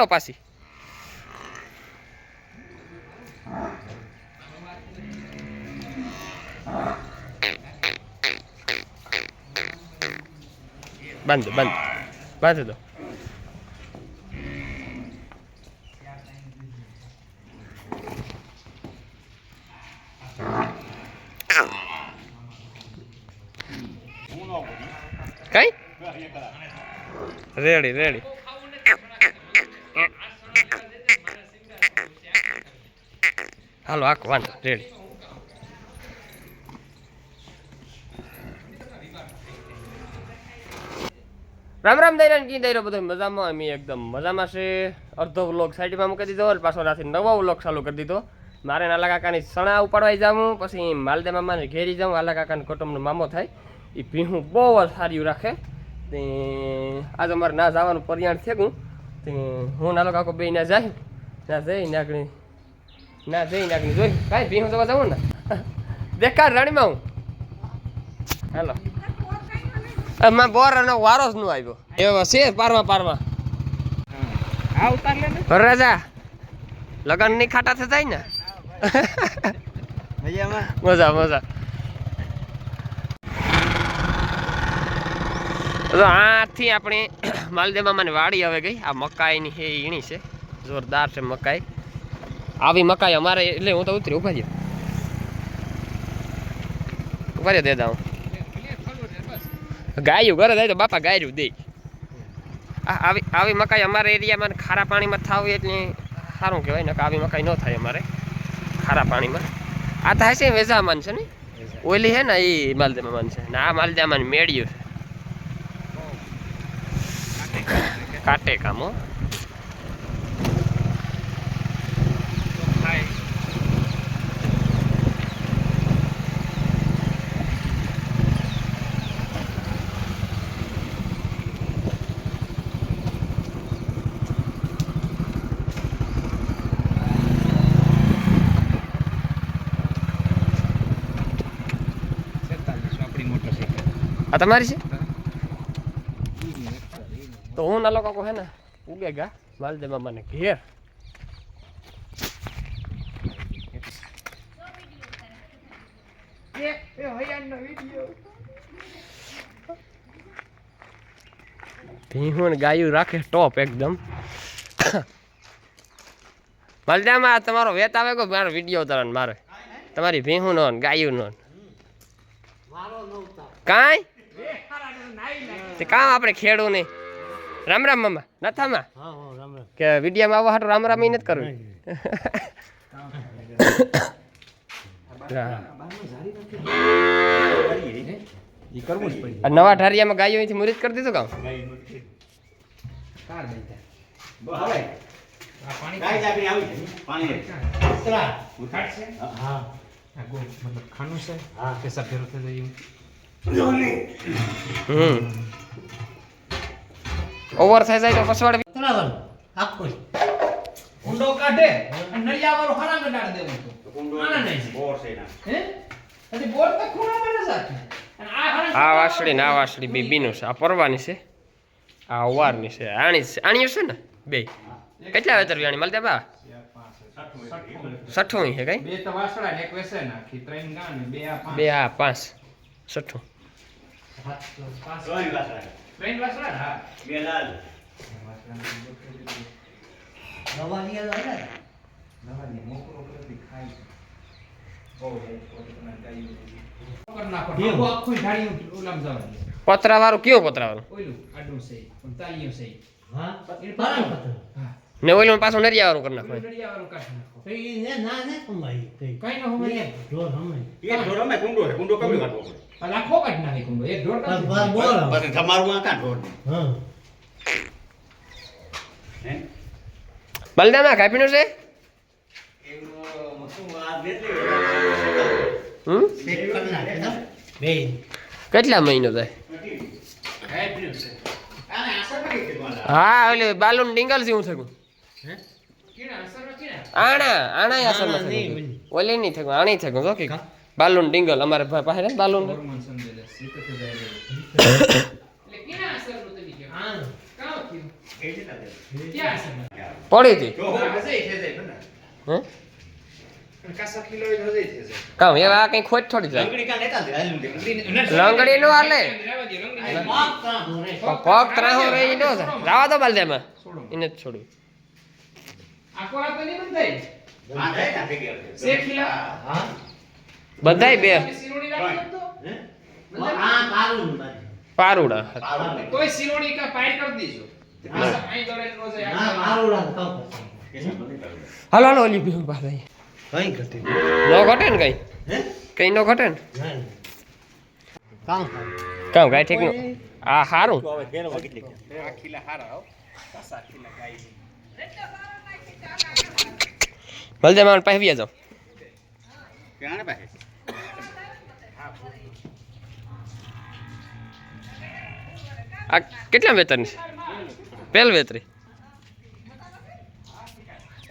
હાલો પાછી. બંધ બંધ બાંધી દો. કઈ? Ready ready. હાલો, આખો વાંધો, રેડી. રામ રામ દૈરાન, કી દૈરો બધો મજામાં? અમે એકદમ મજામાં છે. અડધો વ્લોગ સાઈડમાં મૂકી દીધો અને પાછો રાતે નવો વ્લોગ ચાલુ કરી દીધો. મારે નાલા કાકાની સણા ઉપાડવાઈ જાઉં પછી માલદે મામાને ઘેરી જાઉં આલા કાકાને કુટુંબનો મામો થાય. એ ભીહું બહુ જ સારું રાખે. તે આજે અમારે ના જવાનું પરિયાણ હું તે હું નાલો કાકો બે ના જાય. ના જઈ નાગણી ના જઈ નાગણી જોઈ કાંઈ ભીહું જવા જવું ને. દેખાડ રાણીમાં હું. હાલો. એમાં બોર અને વારો જ નું આવ્યો. એવો છે પારમાં ને રાજા લગનની ખાટા થતા થાય ને? મજા મજા. તો આથી આપણે માલદેવ મામાની વાડી હવે ગઈ. આ મકાઈની છે ઈણી છે. જોરદાર છે મકાઈ. આવી મકાઈ અમારે એટલે હું તો ઉતરી ઊભા રહ્યો ઊભા રહ્યો દેદા હું. ગાયું ઘરે જાય તો બાપા ગાયું દે. આ આવી આવી મકાઈ અમારા એરિયામાં ખારા પાણીમાં થાવ એટલે સારું કહેવાય ને કે આવી મકાઈ ન થાય અમારે. ખારા પાણીમાં. આ થાય છે વેઝામાન છે ને? ઓઈલી છે ને એ માલદામાન છે. ને આ માલદામાન મેળ્યું છે. કાટે કામ હો આપણી મોટરસાઇકલ આ તમારી છે? તો હું નાલો કાકો હે ને? ઉગે ગા માલદેમામાને ઘેર. ભીહું ને ગાયું રાખે ટોપ એકદમ. માલદામાં તમારો વેત આવે કો મારો વીડિયો ઉતારવાનો મારે? તમારી ભીહું નો ને? ગાયું નો ને. કાંઈ? તે કામ આપણે ખેડું નહીં રામ રામ મામા નથામાં? કે વિડીયામાં આવવા હાટું રામ રામ નથી કરવું. નવા ઢારિયામાં ગાયો અહીંથી મુરીત કરી દીધું કામ? કાર બેઠા બોલાય. આ પાણી ગાય જાગરી આવી છે. પાણી ઉતારશે હા. આ ગો મતલબ ખાનું છે. હા. ફેરો થઈ જાય હમ. ઓવર થઈ જાય તો પછવાડે ઊંડો કાઢે નળિયા વાળો હરામ ગડાડ દેવું તો. ઊંડો ના નહીં બોર છે ના હે? પછી બોર તો ખૂણા ન રાખે. આ વાસળી ના આ વાસળી બે બીનું છે. આ પરવાની છે. આ અવારની છે. આણી છે. આણીયું છે ને? બે. કેટલા વેતર આણી મળતા બા. સઠ્ઠું છે કઈ? બે તો વાસળા ને એક વેસે નાખી ત્રણ ગાણ બે આ પાંચ. બે આ સોની વાસણા. ત્રણ વાસળા હા બે લાલ. નવાની મોકરો કરતી ખાય છે. બહુ જાય, પોતે તમારે ગાયું બધું. કરી નાખો. કેમ? આખું આખું ઢાળિયું ઓલામાં જવા દે. પતરા વાળું કયું પતરા વાળું ઓયલું આડું છે પણ તાલિયું છે હા એને પાછું. ને પાછું નરિયા વાળું કરી નાખો ઓલું નળિયાવાળું કાઢી નાખો. કઈ ના કઈ ન ઢોર અમે કુંડો કુંડો કમી કાઢવો પડે. આ લાખો કાઢી નાખી કુંડો. એક ઢોર કાઢ બોલ પછી તમારું આ કાં ઢોર ને? હા. હે? બલદામાં છે? કેટલા મહિનો થાય. હા ઓલે બાલુન ડિંગલ જેવું થયું કીણા અસર નથી ને? આણા આણા અસર નથી નહીં, ઓલી નહીં થયું આણી થયું જો કે? બાલુન ડિંગલ અમારે પાસે બાલુન પડી હતી. કામ એ આ કઈ ખોટ થોડી જાય લંગડી નો હાલે. પગ ત્રાહો રહી નો રાવા દો બાલદેમાં છોડો. એને જ છોડ્યું આ તો નહીં બંધાય. હા, જાય ના ભેગી આવે. શેખ હા? બધાય બે. પારુડા કોઈ. સિરોડી કા પાઈ કરી દીજો. હાલો હાલો ઓલી ભીમ પાસે કઈ ઘટી નો ઘટે ને કઈ? હે? કઈ નો ઘટે ને? નહીં. કામ કાંઈ ઠીકનું આ હારું. તો હવે કેરવા કેટલી છે? આ આ કેટલા વેતરની છે? પેલ વેતરી.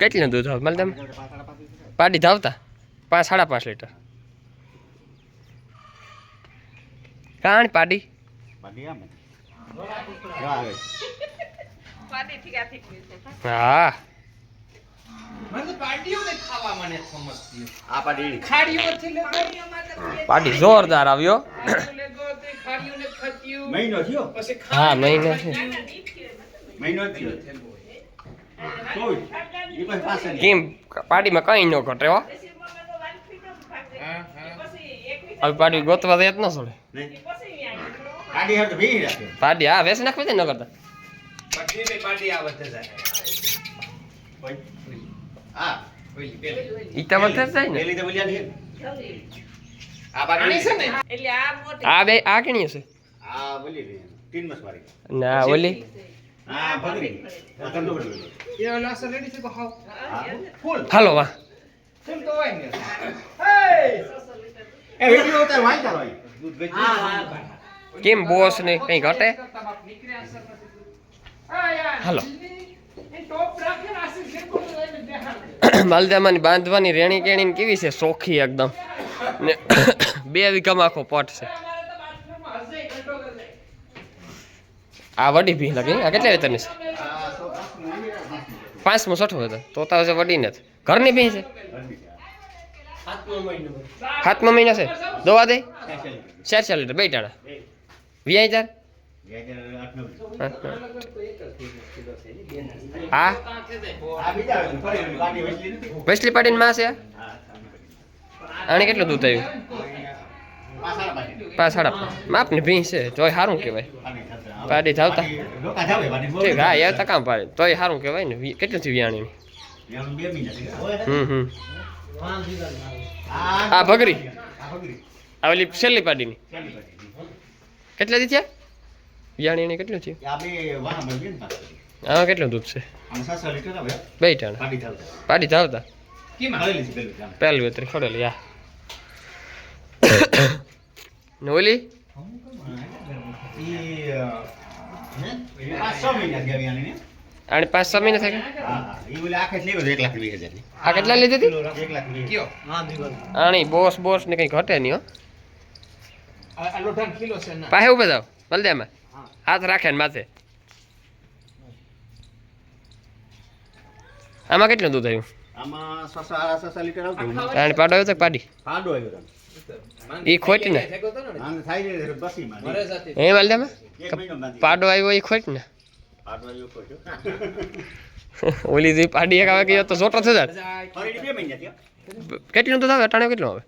કેટલું દૂધ આવે તમે પાડી ધાવતા? પાંચ સાડા પાંચ લીટર. કાણ પાડી. હા, આવે. હા મને તો પાડીઓ ને ખાવા મને સમજતી આ પાડી. ખાડીઓ થી લેતો પાડી. જોરદાર આવ્યો. ખાડીઓ લેતો તે ખાડીઓ ને ખાતીયું. મહિનો થયો પછી હા, મહિનો છે. મહિનો થયો. કેમ પાડીમાં કઈ ન ઘટે હો. હવે પાડી ગોતવા દે જ ન છોડે નહીં. પાડી હા વેસ નાખવી દે ન કરતા આ વધે જાય હા. ઓલી પેલી. ઈ તો વધે જાય ને પેલી તો બોલ્યા છે. આ બે આ કેણી હશે. ના ઓલી. હાલો વાહ. કેમ બોસ ને કઈ ઘટે? હાલો. માલદામાની બાંધવાની રેણી કેણી કેવી છે? સોખી એકદમ. ને બે વીઘામાં આખો પોટ છે. આ વડી ભી લાગે. આ કેટલા વેતન છે? પાંચમો છઠ્ઠો હતો તો તો હશે વડી નથી ઘરની ભી છે? સાતમો મહિનો છે. દવા દે. ચાર ચાર લીટર બે ટાણા વીઆઈ ચાર હા, છે. વેચલી પાટીની માં છે. આને કેટલું દૂધ આવ્યું? પાંચ સાડા પાંચ. માપ ને ભી છે તોય સારું કહેવાય. પાડી ધાવતા. ઠીક હા યાર તકામ પાડે. તોય સારું કહેવાય ને કેટલું થયું વ્યાણીની? હમ હમ. હા આ ભગરી. આ ઓલી છેલ્લી પાડીની. કેટલા દી થયા? વ્યાણીની કેટલું થયું. આમાં કેટલું દૂધ છે? બે ટાણા પાડી ધાવતા. પહેલું વેતરી ખોડેલી આ ને ઓલી ઈ અ, હે? પાંચ છ મહિના થયા વ્યાણીને. આને પાંચ છ મહિના થઈ ગયા હા, હા. ઈ ઓલી આખે જ લેવો છે પાંચ લાખ મહિના થાય આ કેટલા લીધી હતી. આની બોસ બોસ ને કઈ ઘટે નહીં હો. છે પાસે ઉભે જાવ બલદેમાં હાથ રાખે ને માથે. આમાં કેટલું દૂધ આવ્યું? આમાં પાડો આવ્યો તો પાડી? પાડો આવ્યો તને. ખોટ ને. એ એક પાડો આવ્યો એ ખોટ ને. ઓલી જે પાડી એક આવે કે તો જોતો થશે. કેટલું તો થાય? અટાણે કેટલું આવે?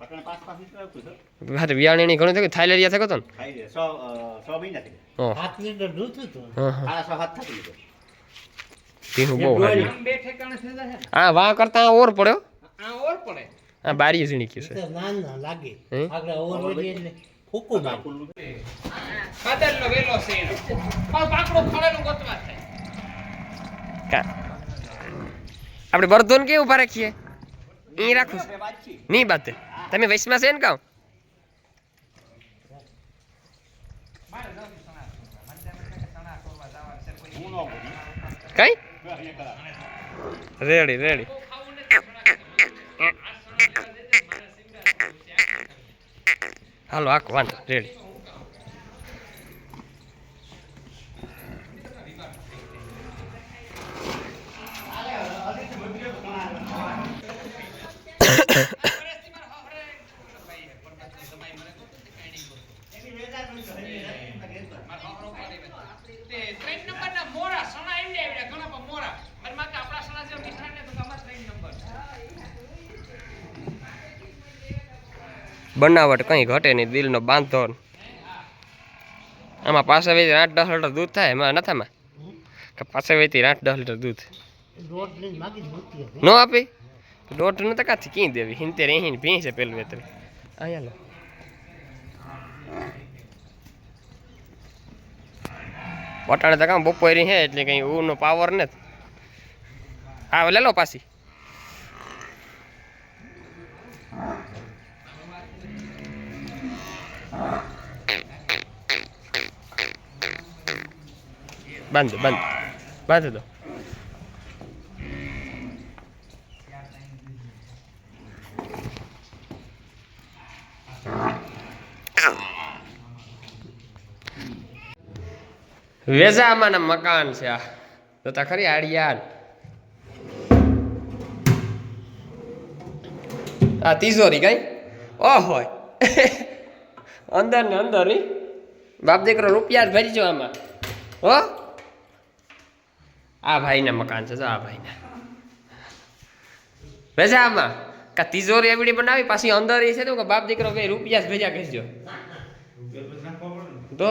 હા તો વિયાણીની ઘણું થયું થાઈલેરિયા થયો તો ને. હા ને? વાહ કરતા ઓર પડ્યો? આ ઓર પડે. આ બારી જ નીકળી છે તો નાના લાગે. આગળ ઓવરવેડી એટલે ફૂકું મારે. ફૂલનું. કાદરનો વેલો છે પણ પાકડો ખડેલું ગોતવા થાય આપણે બરધોન કેવું ઊભા રાખીએ ઈ રાખું. નહીં બાતે તમે વૈશમાં છે ને બોલું. કઈ રેડી રેડી હાલો આખો વાંધો રેડી Yeah. બનાવટ કંઈ ઘટે નહીં, દિલનો બાંધો ને. આમાં પાસે વેચી આઠ દસ લીટર દૂધ થાય, એમાં નથામાં કે પાસે વેચી આઠ દસ લીટર દૂધ. નો આપી? દોઢ ન કાથી કી દેવી? હિંતેર અહીં ભીં છે પેલું વેતરી. અહીંયા લો વટાણે તો કામ બપોરી હે એટલે કઈ ઊનો પાવર નથી. હા, લે લો પાછી. બાંધ બાંધ બાંધી દો વેજામાના મકાન છે આ. જોતા ખરી આડિયાન. આ તિજોરી કઈ? ઓહો અંદર ને અંદર બાપ દીકરો રૂપિયા જ ભરી જો આમાં. હો? આ ભાઈના મકાન છે જો આ ભાઈના. આમાં. કા તિજોરી એવડી બનાવી પાછી અંદર એ છે તો કે બાપ દીકરો કઈ રૂપિયા જ ભેજા કહેજો. તો?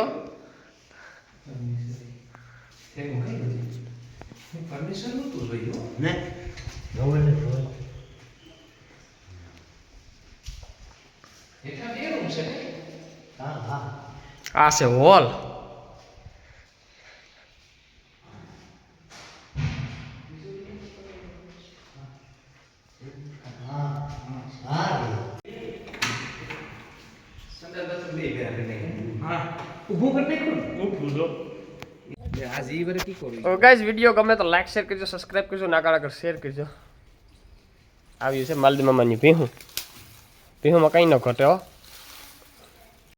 પરમિશન નહોતું જોયું ને? આ છે હોલ હા હા સંડાસ બાથરૂમ બે ભેગા કરી નાખ્યા. હા ઊભું કરી નાખ્યું ઊભું જો. કરું? ગાઈઝ વીડિયો ગમે તો લાઈક શેર કરજો સબસ્ક્રાઇબ કરજો ના કાળા શેર કરજો આવ્યું છે માલદી મામાની પીહું ભીહુંમાં કંઈ ન ઘટે હો